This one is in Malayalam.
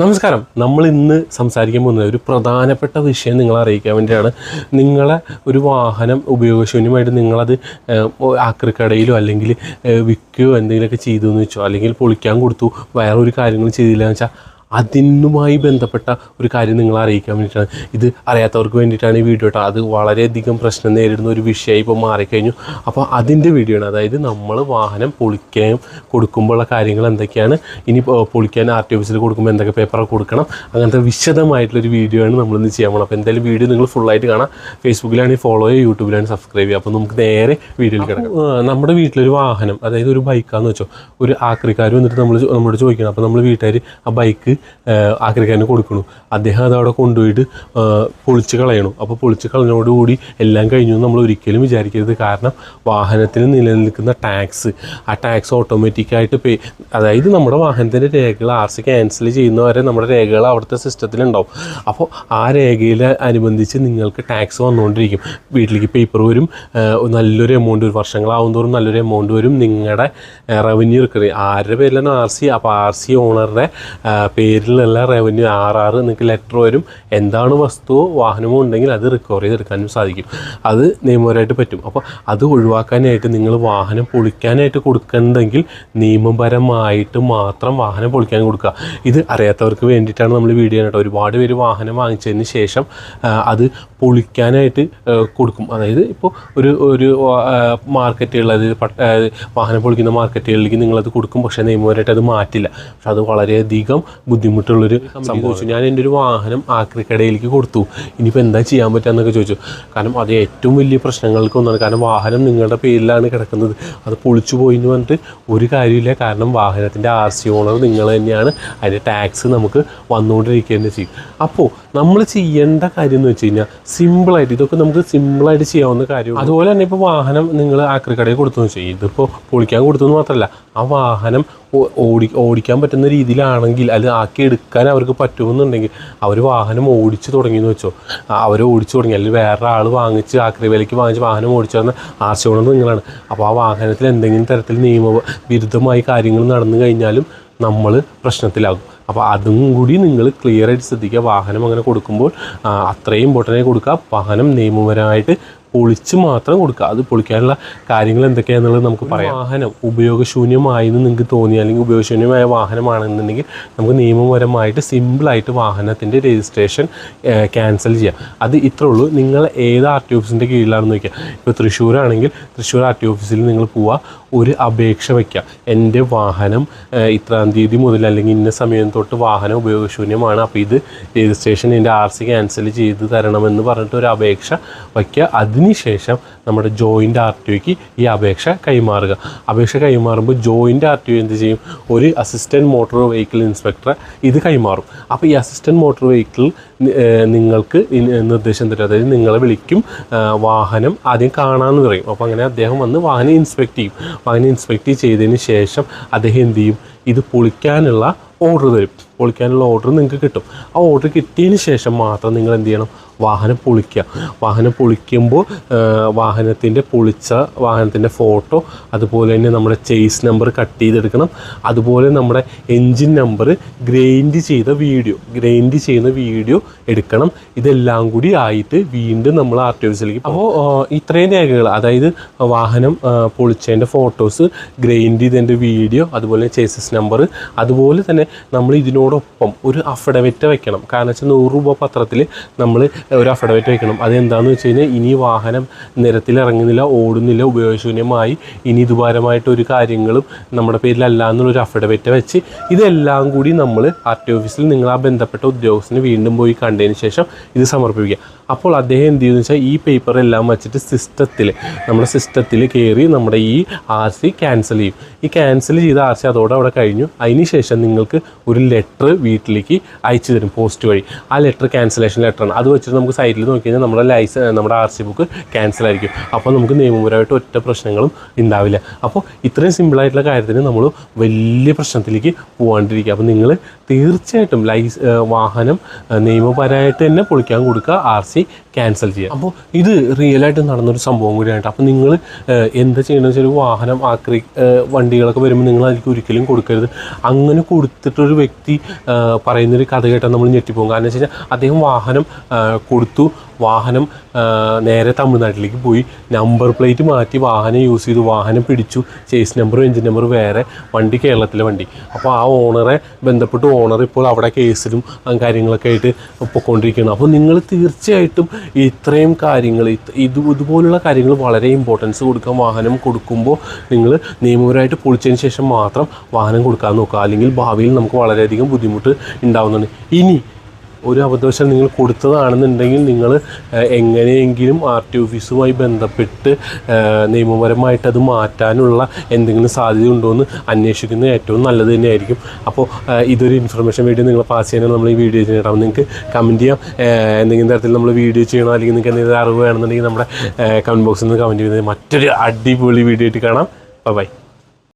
നമസ്കാരം. നമ്മൾ ഇന്ന് സംസാരിക്കാൻ പോകുന്നത് ഒരു പ്രധാനപ്പെട്ട വിഷയം നിങ്ങളെ അറിയിക്കാൻ വേണ്ടിയാണ്. നിങ്ങളെ ഒരു വാഹനം ഉപയോഗശൂന്യമായിട്ട് നിങ്ങളത് ആക്രിക്കടയിലോ അല്ലെങ്കിൽ വിൽക്കുകയോ എന്തെങ്കിലുമൊക്കെ ചെയ്തു എന്ന് വെച്ചോ അല്ലെങ്കിൽ പൊളിക്കാൻ കൊടുത്തു വേറെ ഒരു കാര്യങ്ങളും ചെയ്തില്ല എന്ന് വെച്ചാൽ അതിനുമായി ബന്ധപ്പെട്ട ഒരു കാര്യം നിങ്ങൾ അറിയിക്കാൻ വേണ്ടിയിട്ടാണ്. ഇത് അറിയാത്തവർക്ക് വേണ്ടിയിട്ടാണ് ഈ വീഡിയോ കേട്ടോ അത് വളരെയധികം പ്രശ്നം നേരിടുന്ന ഒരു വിഷയമായി ഇപ്പോൾ മാറിക്കഴിഞ്ഞു. അപ്പോൾ അതിന്റെ വീഡിയോ ആണ് അതായത് നമ്മൾ വാഹനം പൊളിക്കാൻ കൊടുക്കുമ്പോഴുള്ള കാര്യങ്ങൾ എന്തൊക്കെയാണ്? ഇനി പൊളിക്കാൻ ആർ ടി ഓഫീസിൽ കൊടുക്കുമ്പോൾ എന്തൊക്കെ പേപ്പറൊക്കെ കൊടുക്കണം? അങ്ങനത്തെ വിശദമായിട്ടുള്ളൊരു വീഡിയോ ആണ് നമ്മളിന്ന് ചെയ്യാൻ പോകുന്നത് അപ്പോൾ എന്തായാലും വീഡിയോ നിങ്ങൾ ഫുള്ളായിട്ട് കാണാം. ഫേസ്ബുക്കിലാണെങ്കിൽ ഫോളോ ചെയ്യുക യൂട്യൂബിലാണ് സബ്സ്ക്രൈബ് ചെയ്യുക. അപ്പോൾ നമുക്ക് നേരെ വീഡിയോയിൽ കിടക്കാം. നമ്മുടെ വീട്ടിലൊരു വാഹനം അതായത് ഒരു ബൈക്കാന്ന് വെച്ചോ. ഒരു ആക്രിക്കാർ വന്നിട്ട് നമ്മൾ നമ്മളോട് ചോദിക്കണം. അപ്പോൾ നമ്മൾ വീട്ടുകാർ ആ ബൈക്ക് ആക്രിക്കാരന് കൊടുക്കണു. അദ്ദേഹം അത് അവിടെ കൊണ്ടുപോയിട്ട് പൊളിച്ച് കളയണു. അപ്പോൾ പൊളിച്ച് കളഞ്ഞോടുകൂടി എല്ലാം കഴിഞ്ഞു നമ്മൾ ഒരിക്കലും വിചാരിക്കരുത്. കാരണം വാഹനത്തിന് നിലനിൽക്കുന്ന ടാക്സ് ആ ടാക്സ് ഓട്ടോമാറ്റിക്കായിട്ട് പേ അതായത് നമ്മുടെ വാഹനത്തിന്റെ രേഖകൾ ആർ സി ക്യാൻസൽ ചെയ്യുന്നവരെ നമ്മുടെ രേഖകൾ അവിടുത്തെ സിസ്റ്റത്തിലുണ്ടാവും അപ്പോൾ ആ രേഖയിൽ അനുബന്ധിച്ച് നിങ്ങൾക്ക് ടാക്സ് വന്നുകൊണ്ടിരിക്കും. വീട്ടിലേക്ക് പേപ്പർ വരും നല്ലൊരു എമൗണ്ട് വരും വർഷങ്ങളാവും തോറും നല്ലൊരു എമൗണ്ട് വരും നിങ്ങളുടെ റവന്യൂ റിക്കറി ആരുടെ പേരിലാണ് ആർ സി അപ്പോൾ ആർ സി ഓണറുടെ പേരിലുള്ള റവന്യൂ ആർ ആർ നിങ്ങൾക്ക് ലെറ്റർ വരും. എന്താണ് വസ്തുവോ വാഹനമോ ഉണ്ടെങ്കിൽ അത് റിക്കവർ ചെയ്തെടുക്കാനും സാധിക്കും. അത് നിയമപരമായിട്ട് പറ്റും. അപ്പോൾ അത് ഒഴിവാക്കാനായിട്ട് നിങ്ങൾ വാഹനം പൊളിക്കാനായിട്ട് കൊടുക്കണമെങ്കിൽ നിയമപരമായിട്ട് മാത്രം വാഹനം പൊളിക്കാൻ കൊടുക്കുക. ഇത് അറിയാത്തവർക്ക് വേണ്ടിയിട്ടാണ് നമ്മൾ വീഡിയോ കേട്ടോ ഒരുപാട് പേര് വാഹനം വാങ്ങിച്ചതിന് ശേഷം അത് പൊളിക്കാനായിട്ട് കൊടുക്കും. അതായത് ഇപ്പോൾ ഒരു ഒരു മാർക്കറ്റുകളത് വാഹനം പൊളിക്കുന്ന മാർക്കറ്റുകളിലേക്ക് നിങ്ങളത് കൊടുക്കും. പക്ഷേ നിയമപരമായിട്ട് അത് മാറ്റില്ല. പക്ഷെ അത് വളരെയധികം ബുദ്ധിമുട്ടുള്ളൊരു സംഭവം ഞാൻ എന്റെ ഒരു വാഹനം ആക്രിക്കടയിലേക്ക് കൊടുത്തു. ഇനിയിപ്പോൾ എന്താ ചെയ്യാൻ പറ്റുക ചോദിച്ചു. കാരണം അത് ഏറ്റവും വലിയ പ്രശ്നങ്ങൾക്ക് ഒന്നാണ്. കാരണം വാഹനം നിങ്ങളുടെ പേരിലാണ് കിടക്കുന്നത്. അത് പൊളിച്ചു പോയി എന്ന് പറഞ്ഞിട്ട് ഒരു കാര്യമില്ല കാരണം വാഹനത്തിന്റെ ആർ സി ഓണർ നിങ്ങൾ തന്നെയാണ്. അതിന്റെ ടാക്സ് നമുക്ക് വന്നുകൊണ്ടിരിക്കുക ചെയ്യും. അപ്പോൾ നമ്മൾ ചെയ്യേണ്ട കാര്യം എന്ന് വെച്ച് കഴിഞ്ഞാൽ സിമ്പിളായിട്ട് ഇതൊക്കെ നമുക്ക് സിമ്പിളായിട്ട് ചെയ്യാവുന്ന കാര്യം അതുപോലെ തന്നെ ഇപ്പോൾ വാഹനം നിങ്ങൾ ആക്രിക്കടയിൽ കൊടുത്തു എന്ന് വെച്ചാൽ ഇതിപ്പോൾ പൊളിക്കാൻ കൊടുത്തു എന്ന് മാത്രമല്ല ആ വാഹനം ഓടി ഓടിക്കാൻ പറ്റുന്ന രീതിയിലാണെങ്കിൽ അത് ആക്കി എടുക്കാൻ അവർക്ക് പറ്റുമെന്നുണ്ടെങ്കിൽ അവർ വാഹനം ഓടിച്ചു തുടങ്ങിയെന്ന് വെച്ചോ. അവർ ഓടിച്ചു തുടങ്ങി. അല്ലെങ്കിൽ വേറെ ആൾ വാങ്ങിച്ച് ആക്രി വിലയ്ക്ക് വാങ്ങിച്ച് വാഹനം ഓടിച്ചു തന്ന ആശയമാണ് നിങ്ങളാണ്. അപ്പോൾ ആ വാഹനത്തിൽ എന്തെങ്കിലും തരത്തിൽ നിയമ വിരുദ്ധമായി കാര്യങ്ങൾ നടന്നു കഴിഞ്ഞാലും നമ്മൾ പ്രശ്നത്തിലാകും. അപ്പോൾ അതും കൂടി നിങ്ങൾ ക്ലിയർ ആയിട്ട് ശ്രദ്ധിക്കുക. വാഹനം അങ്ങനെ കൊടുക്കുമ്പോൾ അത്രയും ഇമ്പോർട്ടന്റ് കൊടുക്കുക. വാഹനം നിയമപരമായിട്ട് പൊളിച്ച് മാത്രം കൊടുക്കുക. അത് പൊളിക്കാനുള്ള കാര്യങ്ങൾ എന്തൊക്കെയാണെന്നുള്ളത് നമുക്ക് പറയാം. വാഹനം ഉപയോഗശൂന്യമായി എന്ന് നിങ്ങൾക്ക് തോന്നി അല്ലെങ്കിൽ ഉപയോഗശൂന്യമായ വാഹനമാണെന്നുണ്ടെങ്കിൽ നമുക്ക് നിയമപരമായിട്ട് സിമ്പിളായിട്ട് വാഹനത്തിന്റെ രജിസ്ട്രേഷൻ ക്യാൻസൽ ചെയ്യാം. അത് ഇത്രേ ഉള്ളൂ. നിങ്ങൾ ഏത് ആർ ടി ഓഫീസിന്റെ കീഴിലാണെന്ന് നോക്കിയാൽ ഇപ്പോൾ തൃശ്ശൂരാണെങ്കിൽ തൃശ്ശൂർ ആർ ടി ഓഫീസിൽ നിങ്ങൾ പോവുക ഒരു അപേക്ഷ വയ്ക്കുക എന്റെ വാഹനം ഇത്രാം തീയതി മുതൽ അല്ലെങ്കിൽ ഇന്ന സമയം തൊട്ട് വാഹനം ഉപയോഗശൂന്യമാണ്. അപ്പോൾ ഇത് രജിസ്ട്രേഷൻ എന്റെ ആർ സി ക്യാൻസൽ ചെയ്ത് തരണമെന്ന് പറഞ്ഞിട്ട് ഒരു അപേക്ഷ വയ്ക്കുക അതിനുശേഷം നമ്മുടെ ജോയിന്റ് ആർ ടി ഒക്ക് ഈ അപേക്ഷ കൈമാറുക. അപേക്ഷ കൈമാറുമ്പോൾ ജോയിന്റ് ആർ ടി ഒ എന്ത് ചെയ്യും? ഒരു അസിസ്റ്റന്റ് മോട്ടോർ വെഹിക്കിൾ ഇൻസ്പെക്ടർ ഇത് കൈമാറും. അപ്പോൾ ഈ അസിസ്റ്റന്റ് മോട്ടോർ വെഹിക്കിൾ നിങ്ങൾക്ക് നിർദ്ദേശം തരും. അതായത് നിങ്ങളെ വിളിക്കും വാഹനം ആദ്യം കാണാമെന്ന് പറയും. അപ്പോൾ അങ്ങനെ അദ്ദേഹം വന്ന് വാഹനം ഇൻസ്പെക്ട് ചെയ്യും. വാഹനം ഇൻസ്പെക്ട് ചെയ്തതിന് ശേഷം അദ്ദേഹം എന്ത് ചെയ്യും? ഇത് പൊളിക്കാനുള്ള ഓർഡർ തരും. പൊളിക്കാനുള്ള ഓർഡർ നിങ്ങൾക്ക് കിട്ടും. ആ ഓർഡർ കിട്ടിയതിന് ശേഷം മാത്രം നിങ്ങൾ എന്ത് ചെയ്യണം? വാഹനം പൊളിക്കുക. വാഹനം പൊളിക്കുമ്പോൾ വാഹനത്തിന്റെ പൊളിച്ച വാഹനത്തിന്റെ ഫോട്ടോ അതുപോലെ തന്നെ നമ്മുടെ ചേസ് നമ്പർ കട്ട് ചെയ്തെടുക്കണം. അതുപോലെ നമ്മുടെ എൻജിൻ നമ്പർ ഗ്രൈൻഡ് ചെയ്ത വീഡിയോ ഗ്രൈൻഡ് ചെയ്യുന്ന വീഡിയോ എടുക്കണം. ഇതെല്ലാം കൂടി ആയിട്ട് വീണ്ടും നമ്മൾ ആർ ടി ഓഫീസിലേക്ക് അപ്പോൾ ഇത്രയും രേഖകൾ അതായത് വാഹനം പൊളിച്ചതിന്റെ ഫോട്ടോസ് ഗ്രൈൻഡ് ചെയ്തതിന്റെ വീഡിയോ അതുപോലെ ചേസസ് നമ്പർ അതുപോലെ തന്നെ നമ്മൾ ഇതിനോടൊപ്പം ഒരു അഫിഡവിറ്റ് വെക്കണം. കാരണം വെച്ചാൽ നൂറ് രൂപ പത്രത്തിൽ നമ്മൾ ഒരു അഫിഡവിറ്റ് വെക്കണം. അതെന്താണെന്ന് വെച്ച് കഴിഞ്ഞാൽ ഇനി വാഹനം നിരത്തിൽ ഇറങ്ങുന്നില്ല ഓടുന്നില്ല ഉപയോഗശൂന്യമായി ഇനി ഇതുപരമായിട്ട് ഒരു കാര്യങ്ങളും നമ്മുടെ പേരിലല്ല എന്നുള്ളൊരു അഫിഡവിറ്റ് വെച്ച് ഇതെല്ലാം കൂടി നമ്മൾ ആർ ടി ഓഫീസിൽ നിങ്ങൾ ആ ബന്ധപ്പെട്ട ഉദ്യോഗസ്ഥന് വീണ്ടും പോയി കണ്ടതിന് ശേഷം ഇത് സമർപ്പിക്കുക. അപ്പോൾ അദ്ദേഹം എന്ത് ചെയ്യുന്നു വെച്ചാൽ ഈ പേപ്പർ എല്ലാം വെച്ചിട്ട് സിസ്റ്റത്തിൽ നമ്മുടെ സിസ്റ്റത്തിൽ കയറി നമ്മുടെ ഈ ആർ സി ക്യാൻസൽ ചെയ്യും. ഈ ക്യാൻസൽ ചെയ്ത ആർ സി അതോടെ അവിടെ കഴിഞ്ഞു. അതിന് ശേഷം നിങ്ങൾക്ക് ഒരു ലെറ്റർ വീട്ടിലേക്ക് അയച്ചു തരും പോസ്റ്റ് വഴി. ആ ലെറ്റർ ക്യാൻസലേഷൻ ലെറ്ററാണ് അത് വെച്ചിട്ട് നമുക്ക് സൈറ്റിൽ നോക്കി കഴിഞ്ഞാൽ നമ്മുടെ ലൈസൻ നമ്മുടെ ആർ സി ബുക്ക് ക്യാൻസൽ ആയിരിക്കും. അപ്പോൾ നമുക്ക് നിയമപരമായിട്ട് ഒറ്റ പ്രശ്നങ്ങളും ഉണ്ടാവില്ല. അപ്പോൾ ഇത്രയും സിമ്പിളായിട്ടുള്ള കാര്യത്തിന് നമ്മൾ വലിയ പ്രശ്നത്തിലേക്ക് പോകാണ്ടിരിക്കുക അപ്പോൾ നിങ്ങൾ തീർച്ചയായിട്ടും ലൈസ് വാഹനം നിയമപരമായിട്ട് തന്നെ പൊളിക്കാൻ കൊടുക്കുക ആർ സി പോളിസി ക്യാൻസൽ ചെയ്യുക. അപ്പോൾ ഇത് റിയലായിട്ട് നടന്നൊരു സംഭവം കൂടിയാണ് അപ്പോൾ നിങ്ങൾ എന്താ ചെയ്യണമെന്ന് വെച്ചാൽ വാഹനം ആക്രി വണ്ടികളൊക്കെ വരുമ്പോൾ നിങ്ങൾ അതിലേക്ക് ഒരിക്കലും കൊടുക്കരുത്. അങ്ങനെ കൊടുത്തിട്ടൊരു വ്യക്തി പറയുന്നൊരു കഥ കേട്ടാൽ നമ്മൾ ഞെട്ടിപ്പോകും. കാരണം വെച്ച് കഴിഞ്ഞാൽ അദ്ദേഹം വാഹനം കൊടുത്തു. വാഹനം നേരെ തമിഴ്നാട്ടിലേക്ക് പോയി. നമ്പർ പ്ലേറ്റ് മാറ്റി വാഹനം യൂസ് ചെയ്തു. വാഹനം പിടിച്ചു. ചേസ് നമ്പറും എഞ്ചിൻ നമ്പറും വേറെ വണ്ടി കേരളത്തിലെ വണ്ടി. അപ്പോൾ ആ ഓണറെ ബന്ധപ്പെട്ട് ഓണർ ഇപ്പോൾ അവിടെ കേസിലും കാര്യങ്ങളൊക്കെ ആയിട്ട് പൊയ്ക്കൊണ്ടിരിക്കുകയാണ് അപ്പോൾ നിങ്ങൾ തീർച്ചയായിട്ടും ഇത്രയും കാര്യങ്ങൾ ഇത് ഇത് ഇതുപോലുള്ള കാര്യങ്ങൾ വളരെ ഇമ്പോർട്ടൻസ് കൊടുക്കാൻ വാഹനം കൊടുക്കുമ്പോൾ നിങ്ങൾ നിയമപരമായിട്ട് പൊളിച്ചതിന് ശേഷം മാത്രം വാഹനം കൊടുക്കാൻ നോക്കുക. അല്ലെങ്കിൽ ഭാവിയിൽ നമുക്ക് വളരെയധികം ബുദ്ധിമുട്ട് ഉണ്ടാകുന്നുണ്ട് ഇനി ഒരു അബദ്ധവശാൽ നിങ്ങൾ കൊടുത്തതാണെന്നുണ്ടെങ്കിൽ നിങ്ങൾ എങ്ങനെയെങ്കിലും ആർ ടി ഓഫീസുമായി ബന്ധപ്പെട്ട് നിയമപരമായിട്ട് അത് മാറ്റാനുള്ള എന്തെങ്കിലും സാധ്യത ഉണ്ടോ എന്ന് അന്വേഷിക്കുന്നത് ഏറ്റവും നല്ലത് തന്നെയായിരിക്കും. അപ്പോൾ ഇതൊരു ഇൻഫർമേഷൻ വീഡിയോ നിങ്ങൾ പാസ് ചെയ്യാനാണ് നമ്മൾ ഈ വീഡിയോ ചെയ്യണം നിങ്ങൾക്ക് കമന്റ് ചെയ്യാം. എന്തെങ്കിലും തരത്തിൽ നമ്മൾ വീഡിയോ ചെയ്യണം? അല്ലെങ്കിൽ നിങ്ങൾക്ക് എന്തെങ്കിലും അറിവ് വേണമെന്നുണ്ടെങ്കിൽ നമ്മുടെ കമന്റ് ബോക്സിൽ നിന്ന് കമന്റ് ചെയ്യുന്നത്. മറ്റൊരു അടിപൊളി വീഡിയോ ആയിട്ട് കാണാം. Bye bye